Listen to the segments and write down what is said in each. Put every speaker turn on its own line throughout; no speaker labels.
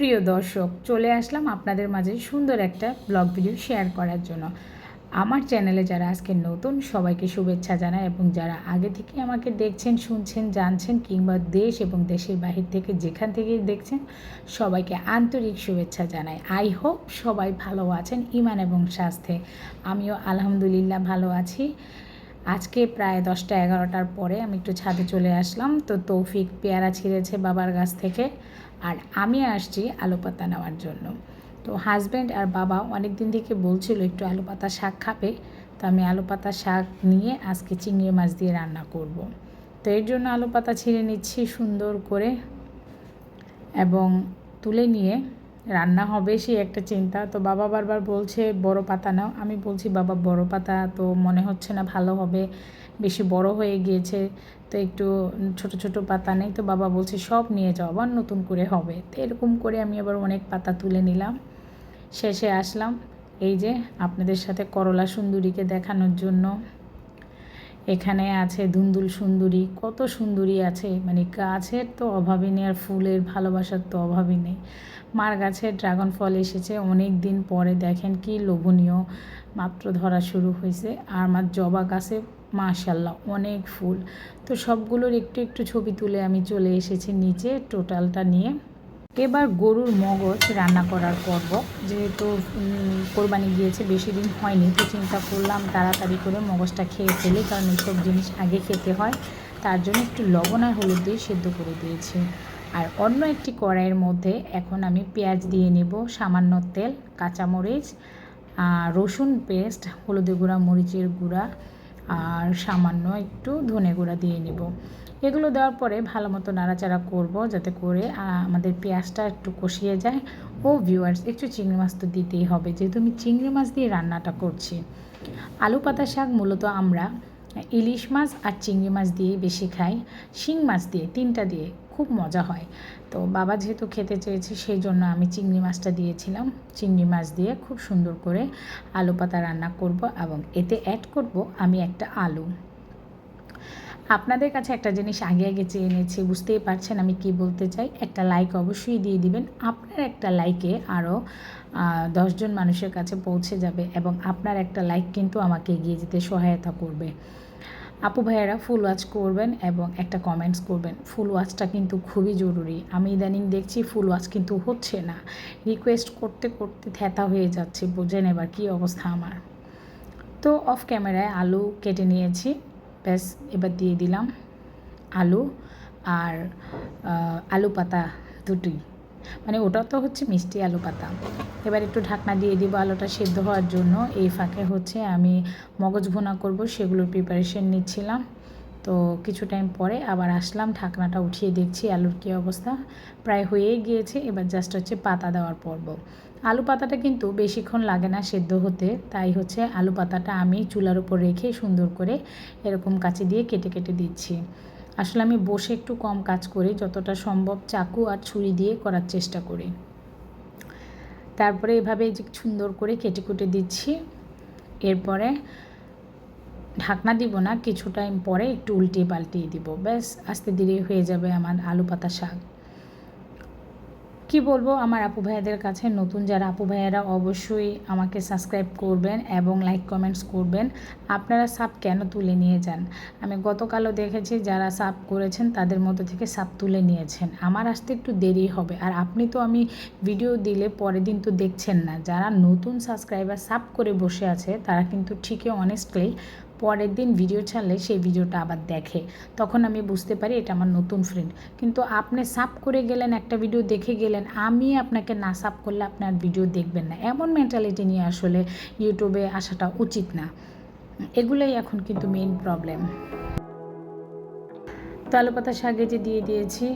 সুপ্রিয় দর্শক, চলে আসলাম আপনাদের মাঝে সুন্দর একটা ব্লগ ভিডিও শেয়ার করার জন্য। আমার চ্যানেলে যারা আজকে নতুন, সবাইকে শুভেচ্ছা জানাই এবং যারা আগে থেকে আমাকে দেখছেন, শুনছেন, জানছেন কিংবা দেশ এবং দেশের বাহির থেকে যেখান থেকেই দেখছেন, সবাইকে আন্তরিক শুভেচ্ছা জানাই। আই হোপ সবাই ভালো আছেন ইমান এবং স্বাস্থ্যে। আমিও আলহামদুলিল্লাহ ভালো আছি। আজকে প্রায় দশটা এগারোটার পরে আমি একটু ছাদে চলে আসলাম। তো তৌফিক পেয়ারা ছিঁড়েছে বাবার গাছ থেকে। আর আমি আসছি আলু পাতা নেওয়ার জন্য তো হাজব্যান্ড আর বাবা অনেক দিন থেকে বলছিল একটু আলু পাতা শাক খাবে তো আমি আলু পাতা শাক নিয়ে আজকে চিংড়ি মাছ দিয়ে রান্না করব। তো এর জন্য আলু পাতা ছিঁড়ে নিচ্ছি সুন্দর করে এবং তুলে নিয়ে রান্না হবে সেই একটা চিন্তা। তো বাবা বারবার বলছে, বড় পাতা নাও। আমি বলছি, বাবা, বড় পাতা তো মনে হচ্ছে না ভালো হবে। বেশি বড় হয়ে গিয়েছে, তো একটু ছোট ছোট পাতা নেই। তো বাবা বলছে, সব নিয়ে যাও, আবার নতুন করে হবে। তো এরকম করে আমি আবার অনেক পাতা তুলে নিলাম। শেষে আসলাম। এই যে, আপনাদের সাথে করলা সুন্দরীকে দেখানোর জন্য। এখানে আছে ধুন্দুল সুন্দরী, কত সুন্দরী আছে। মানে গাছের তো অভাবই নেই আর ফুলের ভালোবাসার তো অভাবই নেই। মার গাছে ড্রাগন ফল এসেছে অনেক দিন পরে দেখেন কি লোভনীয়। মাত্র ধরা শুরু হয়েছে। আর আমার জবা গাছে মাশাল্লাহ অনেক ফুল। তো সবগুলোর একটু একটু ছবি তুলে আমি চলে এসেছি নিচে, টোটালটা নিয়ে। এবার গরুর মগজ রান্না করার পর্ব, যেহেতু কোরবানি গিয়েছে বেশি দিন হয়নি, তো চিন্তা করলাম তাড়াতাড়ি করে মগজটা খেয়ে ফেলি, কারণ এইসব জিনিস আগে খেতে হয়। তার জন্য একটু লবণ আর হলুদ দিয়ে সেদ্ধ করে দিয়েছি। আর অন্য একটি কড়াইয়ের মধ্যে এখন আমি পেঁয়াজ দিয়ে নেব, সামান্য তেল, কাঁচামরিচ রসুন পেস্ট, হলুদের গুঁড়া, মরিচের গুঁড়া, আর সামান্য একটু ধনে গুঁড়া দিয়ে নেব। এগুলো দেওয়ার পরে ভালো মতো নাড়াচাড়া করব যাতে করে আমাদের পেঁয়াজটা একটু কষিয়ে যায়। ও ভিউয়ার্স একটু চিংড়ি মাছ তো দিতেই হবে। যেহেতু আমি চিংড়ি মাছ দিয়ে রান্নাটা করছি। আলু, পাতা, শাক মূলত আমরা ইলিশ মাছ আর চিংড়ি মাছ দিয়ে বেশি খাই। শিং মাছ দিয়ে, তিনটা দিয়ে খুব মজা হয়। তো বাবা যেহেতু খেতে চেয়েছে, সেই জন্য আমি চিংড়ি মাছটা দিয়েছিলাম। চিংড়ি মাছ দিয়ে খুব সুন্দর করে আলু, পাতা রান্না করব এবং এতে অ্যাড করব আমি একটা আলু। আপনাদের কাছে একটা জিনিস আগে আগে চেয়ে এনেছি বুঝতেই পারছেন আমি কি বলতে চাই। একটা লাইক অবশ্যই দিয়ে দিবেন। আপনার একটা লাইকে আরও দশজন মানুষের কাছে পৌঁছে যাবে এবং আপনার একটা লাইক কিন্তু আমাকে এগিয়ে যেতে সহায়তা করবে। আপু ভাইয়েরা ফুল ওয়াচ করবেন এবং একটা কমেন্টস করবেন। ফুল ওয়াচটা কিন্তু খুবই জরুরি। আমি ইদানিং দেখছি ফুল ওয়াচ কিন্তু হচ্ছে না। রিকোয়েস্ট করতে করতে থ্যাতা হয়ে যাচ্ছে। বোঝেন এবার কী অবস্থা আমার। তো অফ ক্যামেরায় আলু কেটে নিয়েছি। ব্যাস, এবার দিয়ে দিলাম আলু আর আলু পাতা দুটোই। মানে ওটা তো হচ্ছে মিষ্টি আলু পাতা। এবার একটু ঢাকনা দিয়ে দিব আলুটা সেদ্ধ হওয়ার জন্য। এই ফাঁকে হচ্ছে আমি মগজ ভুনা করব, সেগুলোর প্রিপারেশন নিচ্ছিলাম। তো কিছু টাইম পরে আবার আসলাম, ঢাকনাটা উঠিয়ে দেখছি আলুর কী অবস্থা। প্রায় হয়েই গিয়েছে, এবার জাস্ট হচ্ছে পাতা দেওয়ার পর্ব। আলু পাতাটা কিন্তু বেশিক্ষণ লাগে না সেদ্ধ হতে, তাই হচ্ছে আলু পাতাটা আমি চুলার উপর রেখে সুন্দর করে এরকম কাঁচি দিয়ে কেটে কেটে দিচ্ছি। আসলে আমি বসে একটু কম কাজ করি যতটা সম্ভব চাকু আর ছুরি দিয়ে করার চেষ্টা করি। তারপরে এভাবে সুন্দর করে কেটে কুটে দিচ্ছি। এরপরে ঢাকনা দিব না, কিছু টাইম পরে একটু উল্টিয়ে পাল্টিয়ে দিব। ব্যাস, আস্তে ধীরে হয়ে যাবে আমার আলু পাতা শাক। কি বলব, আমার আপু ভাইয়াদের কাছে নতুন যারা আপু ভাইয়ারা অবশ্যই আমাকে সাবস্ক্রাইব করবেন এবং লাইক কমেন্টস করবেন। আপনারা সাপ কেন তুলে নিয়ে যান? আমি গতকালও দেখেছি যারা সাপ করেছেন, তাদের মতো থেকে সাপ তুলে নিয়েছেন। আমার আসতে একটু দেরি হবে। আর আপনি তো আমি ভিডিও দিলে পরের দিন তো দেখছেন না। যারা নতুন সাবস্ক্রাইবার সাপ করে বসে আছে, তারা কিন্তু ঠিকই অনেস্টলি পরের দিন ভিডিও ছাড়লে সেই ভিডিওটা আবার দেখে। তখন আমি বুঝতে পারি এটা আমার নতুন ফ্রেন্ড কিন্তু আপনি সাপ করে গেলেন, একটা ভিডিও দেখে গেলেন, আমি আপনাকে না সাপ করলে আপনার ভিডিও দেখবেন না। এমন মেন্টালিটি নিয়ে আসলে ইউটিউবে আসাটা উচিত না। এগুলোই এখন কিন্তু মেইন প্রবলেম তো আলু যে দিয়ে দিয়েছি।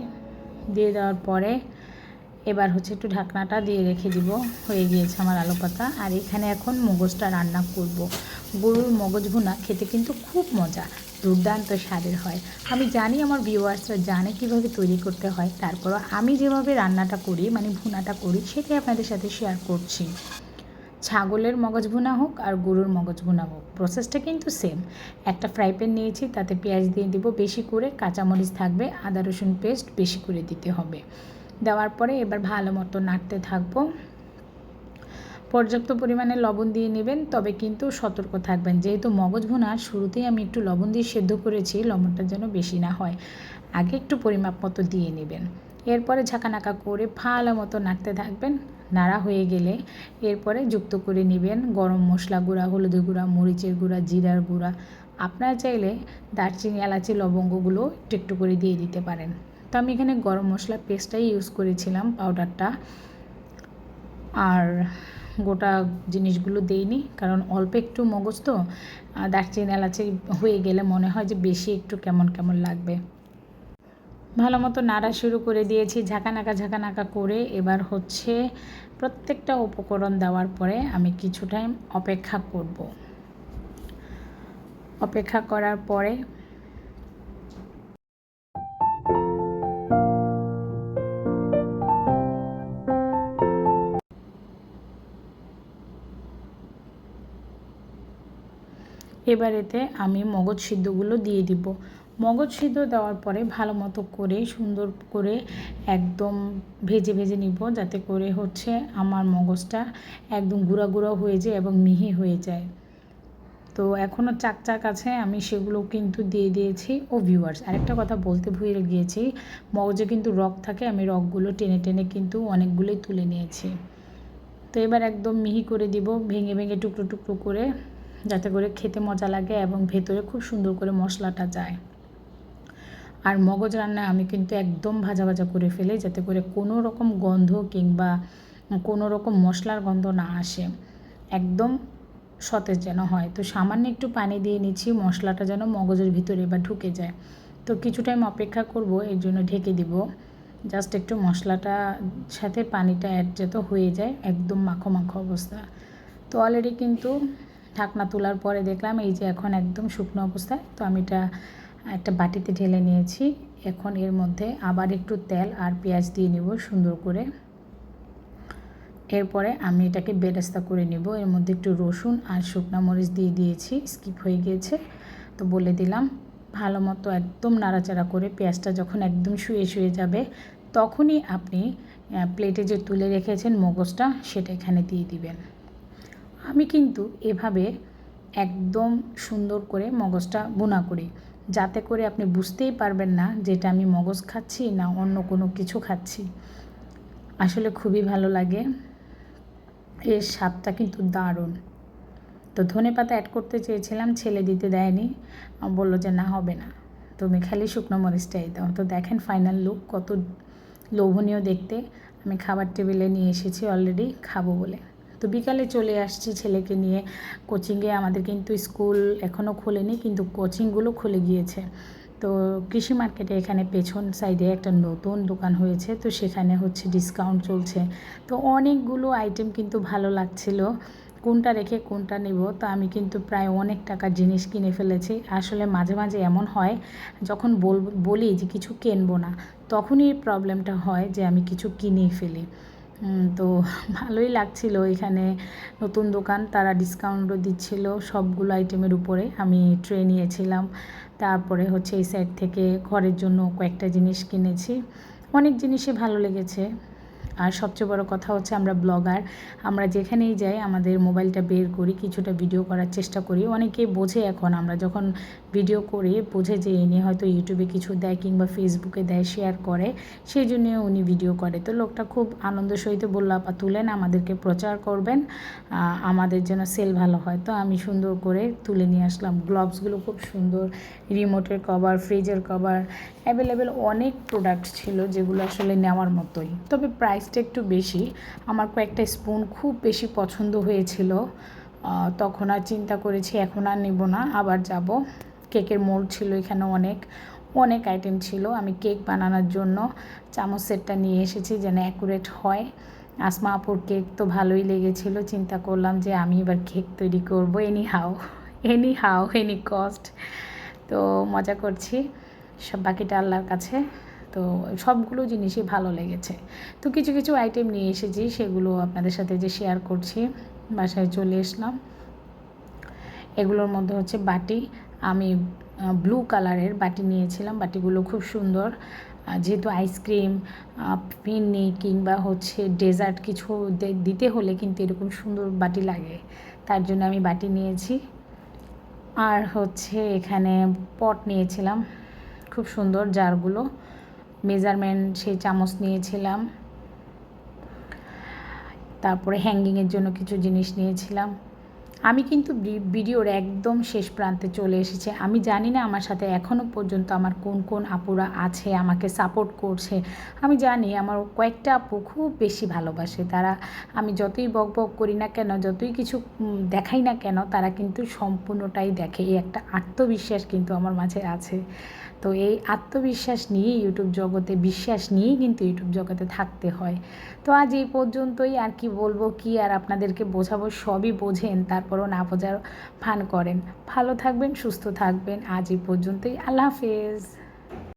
দিয়ে দেওয়ার পরে এবার হচ্ছে একটু ঢাকনাটা দিয়ে রেখে দিব, হয়ে গিয়েছে আমার আলু পাতা। আর এখানে এখন মগজটা রান্না করব। গরুর মগজ ভুনা খেতে কিন্তু খুব মজা, দুর্দান্ত স্বাদের হয়। আমি জানি আমার ভিউয়ার্সরা জানে কীভাবে তৈরি করতে হয়, তারপরও আমি যেভাবে রান্নাটা করি মানে ভুনাটা করি, সেটাই আপনাদের সাথে শেয়ার করছি। ছাগলের মগজ ভুনা হোক আর গরুর মগজ ভুনা হোক প্রসেসটা কিন্তু সেম একটা ফ্রাই প্যান নিয়েছি, তাতে পেঁয়াজ দিয়ে দিব, বেশি করে কাঁচামরিচ থাকবে, আদা রসুন পেস্ট বেশি করে দিতে হবে। দেওয়ার পরে এবার ভালো মতো নাড়তে থাকব। পর্যাপ্ত পরিমাণে লবণ দিয়ে নেবেন, তবে কিন্তু সতর্ক থাকবেন। যেহেতু মগজ ভুনার শুরুতেই আমি একটু লবণ দিয়ে সেদ্ধ করেছি, লবণটা যেন বেশি না হয়। আগে একটু পরিমাপ মতো দিয়ে নেবেন। এরপরে ঝাঁকানাকা করে ভালো মতো নাড়তে থাকবেন। নাড়া হয়ে গেলে এরপরে যুক্ত করে নেবেন গরম মশলা গুঁড়া হলুদের গুঁড়া, মরিচের গুঁড়া, জিরার গুঁড়া। আপনারা চাইলে দারচিনি, এলাচি, লবঙ্গগুলো একটু একটু করে দিয়ে দিতে পারেন। তো আমি এখানে গরম মশলা পেস্টটাই ইউজ করেছিলাম পাউডারটা আর গোটা জিনিসগুলো দেইনি, কারণ অল্প একটু মগজ তো দারচিনি, এলাচি হয়ে গেলে মনে হয় যে বেশি একটু কেমন কেমন লাগবে। ভালো মতো নাড়া শুরু করে দিয়েছি ঝাঁকানাকা ঝাঁকানাকা করে। এবার হচ্ছে প্রত্যেকটা উপকরণ দেওয়ার পরে আমি কিছু টাইম অপেক্ষা করব। অপেক্ষা করার পরে এবার এতে আমি মগজ সিদ্ধগুলো দিয়ে দিব। মগজ সিদ্ধ দেওয়ার পরে ভালো মতো করে সুন্দর করে একদম ভেজে ভেজে নিব যাতে করে হচ্ছে আমার মগজটা একদম গুঁড়া গুঁড়া হয়ে যায় এবং মিহি হয়ে যায়। তো এখনও চাক চাক আছে, আমি সেগুলো কিন্তু দিয়ে দিয়েছি। ও ভিউয়ার্স আরেকটা কথা বলতে ভুলে গিয়েছি, মগজে কিন্তু রক থাকে, আমি রকগুলো টেনে টেনে কিন্তু অনেকগুলোই তুলে নিয়েছি। তো এবার একদম মিহি করে দিব, ভেঙে ভেঙে টুকরো টুকরো করে যাতে করে খেতে মজা লাগে এবং ভেতরে খুব সুন্দর করে মশলাটা যায়। আর মগজ রান্নায় আমি কিন্তু একদম ভাজা ভাজা করে ফেলি যাতে করে কোনো রকম গন্ধ কিংবা কোনো রকম মশলার গন্ধ না আসে। একদম সতেজ যেন হয়। তো সামান্য একটু পানি দিয়ে নিচ্ছি, মশলাটা যেন মগজের ভিতরে এবার ঢুকে যায়। তো কিছু টাইম অপেক্ষা করব, এর জন্য ঢেকে দিব। জাস্ট একটু মশলাটা সাথে পানিটা অ্যাড যেত হয়ে যায়, একদম মাখো মাখো অবস্থা। তো অলরেডি কিন্তু ঢাকনা তোলার পরে দেখলাম এই যে এখন একদম শুকনো অবস্থায়, তো আমি এটা একটা বাটিতে ঢেলে নিয়েছি। এখন এর মধ্যে আবার একটু তেল আর পেঁয়াজ দিয়ে নেব সুন্দর করে। এরপরে আমি এটাকে বেরেস্তা করে নেব। এর মধ্যে একটু রসুন আর শুকনো মরিচ দিয়ে দিয়েছি, স্কিপ হয়ে গিয়েছে তো বলে দিলাম, ভালো মতো একদম নাড়াচাড়া করে পেঁয়াজটা যখন একদম শুয়ে শুয়ে যাবে, তখনই আপনি প্লেটে যে তুলে রেখেছেন মগজটা, সেটা এখানে দিয়ে দিবেন। আমি কিন্তু এভাবে একদম সুন্দর করে মগজটা বোনা করি। যাতে করে আপনি বুঝতেই পারবেন না যেটা আমি মগজ খাচ্ছি না অন্য কোনো কিছু খাচ্ছি। আসলে খুবই ভালো লাগে। এর স্বাদটা কিন্তু দারুণ। তো ধনে পাতা অ্যাড করতে চেয়েছিলাম, ছেলে দিতে দেয়নি। বলল যে, না, হবে না। তুমি খালি শুকনো মরিচটাই দাও। তো দেখেন ফাইনাল লুক কত লোভনীয় দেখতে। আমি খাবার টেবিলে নিয়ে এসেছি অলরেডি খাব বলে। তো বিকালে চলে আসছি ছেলেকে নিয়ে। কোচিংয়ে আমাদের কিন্তু স্কুল এখনও খোলেনি, কিন্তু কোচিংগুলো খুলে গিয়েছে। তো কৃষি মার্কেটে এখানে পেছন সাইডে একটা নতুন দোকান হয়েছে, তো সেখানে হচ্ছে ডিসকাউন্ট চলছে। তো অনেকগুলো আইটেম কিন্তু ভালো লাগছিল, কোনটা রেখে কোনটা নেব। তো আমি কিন্তু প্রায় অনেক টাকার জিনিস কিনে ফেলেছি। আসলে মাঝে মাঝে এমন হয়, যখন বল, বলি যে কিছু কিনবো না, তখনই প্রবলেমটা হয় যে আমি কিছু কিনেই ফেলি। তো ভালোই লাগছিল এখানে নতুন দোকান, তারা ডিসকাউন্টও দিচ্ছিল সবগুলো আইটেমের উপরে, আমি ট্রে নিয়েছিলাম। তারপরে হচ্ছে এই সাইড থেকে ঘরের জন্য কয়েকটা জিনিস কিনেছি। অনেক জিনিসই ভালো লেগেছে। আর সবচেয়ে বড় কথা হচ্ছে আমরা ব্লগার। আমরা যেখানেই যাই, আমাদের মোবাইলটা বের করি, কিছুটা ভিডিও করার চেষ্টা করি। অনেকে বোঝে এখন, আমরা যখন ভিডিও করি, বোঝে যে এনে হয়তো ইউটিউবে কিছু দেয় কিংবা ফেসবুকে দেয়, শেয়ার করে, সেই জন্য উনি ভিডিও করে। তো লোকটা খুব আনন্দ সহিত বলল, আপা, তুলেন, আমাদেরকে প্রচার করবেন আমাদের যেন সেল ভালো হয়। তো আমি সুন্দর করে তুলে নিয়ে আসলাম। গ্লোভসগুলো খুব সুন্দর, রিমোটের কভার, ফ্রিজের কভার, অ্যাভেলেবেল অনেক প্রোডাক্ট ছিল যেগুলো আসলে নেওয়ার মতোই। তবে প্রাইসটা একটু বেশি। আমার কয়েকটা স্পুন খুব বেশি পছন্দ হয়েছিল। তখন আর চিন্তা করেছি, এখন আর নেব না। আবার যাব। কেকের মোড় ছিল এখানে অনেক। অনেক আইটেম ছিল। আমি কেক বানানোর জন্য চামচ সেটটা নিয়ে এসেছি যেন অ্যাকুরেট হয়। আসমা আপুর কেক তো ভালোই লেগেছিল। চিন্তা করলাম যে আমি এবার কেক তৈরি করব anyhow anyhow any cost তো মজা করছি। সব বাকিটা আল্লাহর কাছে। তো সবগুলো জিনিসই ভালো লেগেছে। তো কিছু কিছু আইটেম নিয়ে এসেছি, সেগুলো আপনাদের সাথে যে শেয়ার করছি, বাসায় চলে এসলাম। এগুলোর মধ্যে হচ্ছে বাটি। আমি ব্লু কালারের বাটি নিয়েছিলাম। বাটিগুলো খুব সুন্দর। যেহেতু আইসক্রিম পিন্নি কিংবা হচ্ছে ডেজার্ট কিছু দিতে হলে কিন্তু এরকম সুন্দর বাটি লাগে। তার জন্য আমি বাটি নিয়েছি। আর হচ্ছে এখানে পট নিয়েছিলাম। খুব সুন্দর জারগুলো মেজারমেন্ট সেই চামচ নিয়েছিলাম। তারপরে হ্যাঙ্গিংয়ের জন্য কিছু জিনিস নিয়েছিলাম। আমি কিন্তু ভিডিওর একদম শেষ প্রান্তে চলে এসেছি। আমি জানি না আমার সাথে এখনও পর্যন্ত আমার কোন কোন আপুরা আছে, আমাকে সাপোর্ট করছে। আমি জানি আমার কয়েকটা আপু খুব বেশি ভালোবাসে। তারা আমি যতই বক বক করি না কেন, যতই কিছু দেখাই না কেন, তারা কিন্তু সম্পূর্ণটাই দেখে। এই একটা আত্মবিশ্বাস কিন্তু আমার মাঝে আছে। তো এই আত্মবিশ্বাস নিয়ে ইউটিউব জগতে, বিশ্বাস নিয়েই কিন্তু ইউটিউব জগতে থাকতে হয়। তো আজ এই পর্যন্তই, আর কি বলব, কি আর আপনাদেরকে বোঝাবো, সবই বোঝেন, তারপরও না বোঝার ফান করেন। ভালো থাকবেন, সুস্থ থাকবেন, আজ এই পর্যন্তই। আল্লাহ হাফেজ।